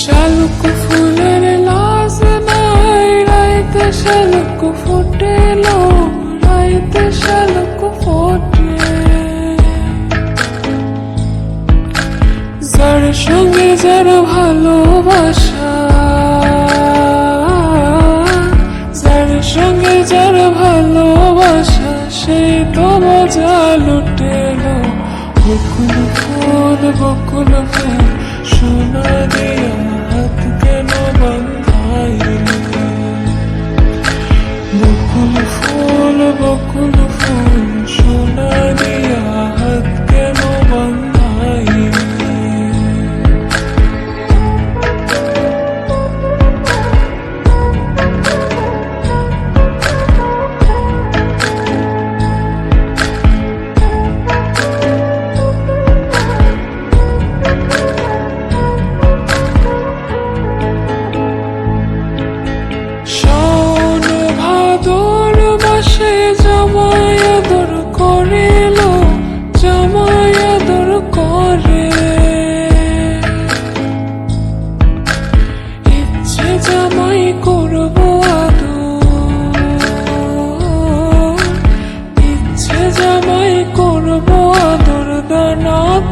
শালুক ফুলের লাজ নাই রাইতে শালুক ফোটে যার ভালোবাসা। যার সঙ্গে যার ভালোবাসা, সে তো মজা লুটেলো বকুল ফুল বকুল ফুল, সোনা দিয়া হাত কেন বন্ধাইলি বকুল ফুল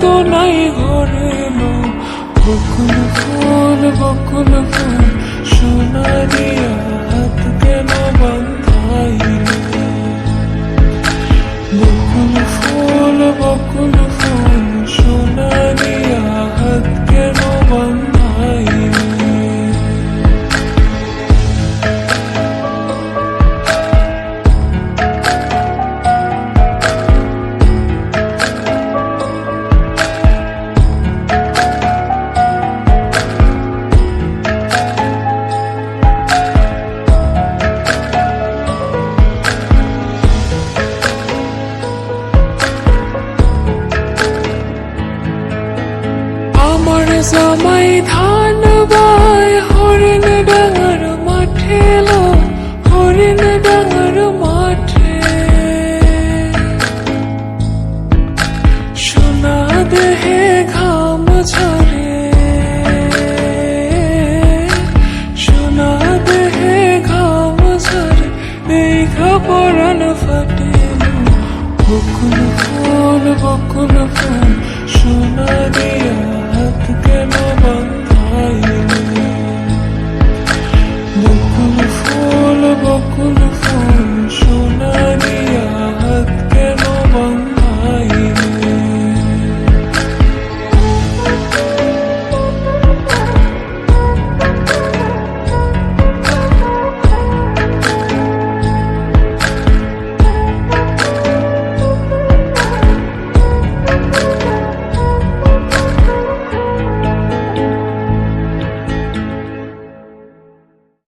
তো নাই ঘরে বকুল ফুল বকুল ফুল সোনা দিয়া জামাই ধান বায়, হরিণ ডাঙার মাঠে লো, হরিণ ডাঙার মাঠে। সোনা দেহে ঘাম ঝরে। সোনা দেহে ঘাম ঝরে দেখা পরাণ ফাটে বকুল ফুল বকুল ফুল que no